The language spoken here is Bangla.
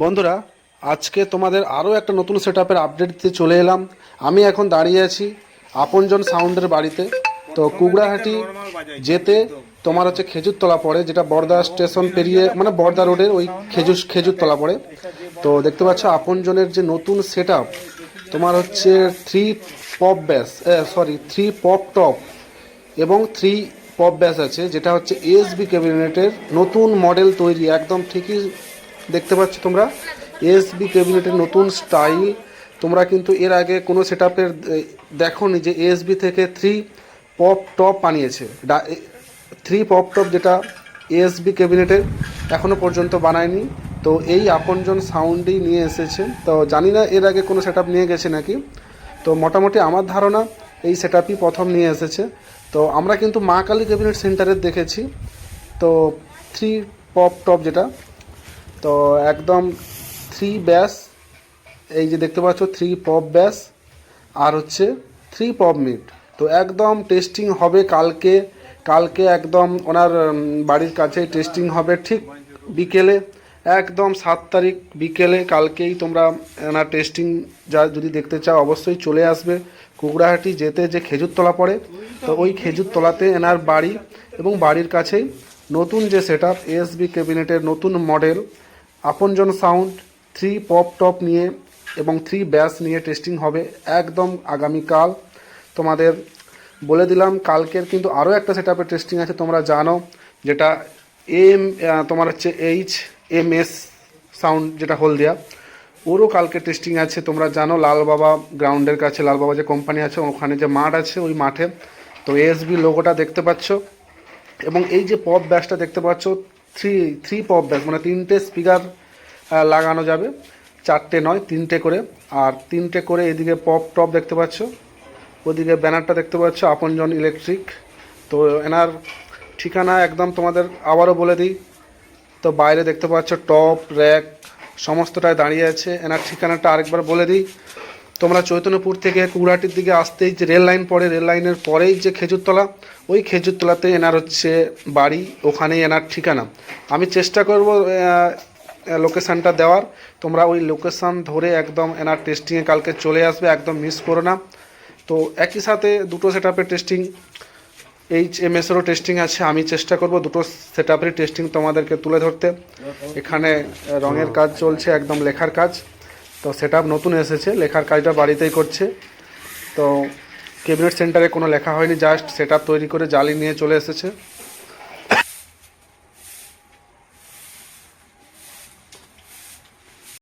বন্ধুরা, আজকে তোমাদের আরও একটা নতুন সেট আপের আপডেট দিতে চলে এলাম। আমি এখন দাঁড়িয়ে আছি আপনজন সাউন্ডের বাড়িতে। তো কুগড়াহাটি যেতে তোমার হচ্ছে খেজুরতলা পড়ে, যেটা বর্দা স্টেশন পেরিয়ে মানে বর্দা রোডের ওই খেজুর, খেজুরতলা পড়ে। তো দেখতে পাচ্ছ আপনজনের যে নতুন সেট তোমার হচ্ছে three pop base sorry three pop top এবং থ্রি পপ ব্যাস আছে, যেটা হচ্ছে এসবি ক্যাবিনেটের নতুন মডেল তৈরি, একদম ঠিকই দেখতে পাচ্ছ তোমরা? এসবি ক্যাবিনেটের নতুন স্টাইল তোমরা কিন্তু এর আগে কোনো সেট আপের দেখো নি যে এসবি থেকে থ্রি পপ টপ বানিয়েছে। থ্রি পপ টপ যেটা এসবি ক্যাবিনেটের এখনও পর্যন্ত বানায়নি। তো এই আপনজন সাউন্ডই নিয়ে এসেছে। তো জানি না এর আগে কোনো সেট নিয়ে গেছে নাকি? তো মোটামুটি আমার ধারণা এই সেট প্রথম নিয়ে এসেছে। তো আমরা কিন্তু মা কালী ক্যাবিনেট সেন্টারের দেখেছি। তো থ্রি পপ টপ যেটা তো একদম থ্রি ব্যাস এই যে দেখতে পাচ্ছ থ্রি পপ ব্যাস আর হচ্ছে থ্রি পপ মিট তো একদম টেস্টিং হবে কালকে কালকে একদম ওনার বাড়ির কাছে টেস্টিং হবে ঠিক বিকেলে, একদম সাত তারিখ বিকেলে কালকেই তোমরা ওনার টেস্টিং যা যদি দেখতে চাও অবশ্যই চলে আসবে। কুকড়াহাটি যেতে যে খেজুরতলা পড়ে, তো ওই খেজুরতলাতে এনার বাড়ি এবং বাড়ির কাছেই নতুন যে সেট আপ এসবি ক্যাবিনেটের নতুন মডেল আপনজন সাউন্ড থ্রি পপ টপ নিয়ে এবং থ্রি ব্যাস নিয়ে টেস্টিং হবে একদম আগামীকাল। তোমাদের বলে দিলাম, কালকের কিন্তু আরও একটা সেট টেস্টিং আছে, তোমরা জানো, যেটা এম তোমার হচ্ছে এইচ এম এস সাউন্ড যেটা হলদিয়া। ওরও কালকে টেস্টিং আছে, তোমরা জানো, লাল বাবা গ্রাউন্ডের কাছে, লাল বাবা যে কোম্পানি আছে, ওখানে যে মাঠ আছে, ওই মাঠে। তো এসবি লোগোটা দেখতে পাচ্ছ। এবং এই যে পপ ব্যাসটা দেখতে পাচ্ছ থ্রি থ্রি পপ ব্যাস মানে তিনটে স্পিকার লাগানো যাবে। চারটে নয়, তিনটে করে। আর তিনটে করে এদিকে পপ টপ দেখতে পাচ্ছ। ওদিকে ব্যানারটা দেখতে পাচ্ছ, আপনজন ইলেকট্রিক তো এনার ঠিকানা একদম তোমাদের আবারও বলে দিই। তো বাইরে দেখতে পাচ্ছ টপ র্যাক সমস্তটায় দাঁড়িয়ে আছে। এনার ঠিকানাটা আরেকবার বলে দিই। তোমরা চৈতন্যপুর থেকে কুড়াটির দিকে আসতেই যে রেল লাইন পড়ে, রেল লাইনের পরেই যে খেজুরতলা, ওই খেজুরতলাতে এনার হচ্ছে বাড়ি, ওখানেই এনার ঠিকানা। আমি চেষ্টা করব লোকেশানটা দেওয়ার। তোমরা ওই লোকেশান ধরে একদম এনার টেস্টিংয়ে কালকে চলে আসবে, একদম মিস করো না। তো একই সাথে দুটো সেট টেস্টিং এইচ এম এসেরও টেস্টিং আছে। আমি চেষ্টা করব দুটো সেট টেস্টিং তোমাদেরকে তুলে ধরতে। এখানে রঙের কাজ চলছে, একদম লেখার কাজ। তো সেট নতুন এসেছে, লেখার কাজটা বাড়িতেই করছে। তো ক্যাবিনেট সেন্টারে কোনো লেখা হয়নি জাস্ট সেট তৈরি করে জালি নিয়ে চলে এসেছে।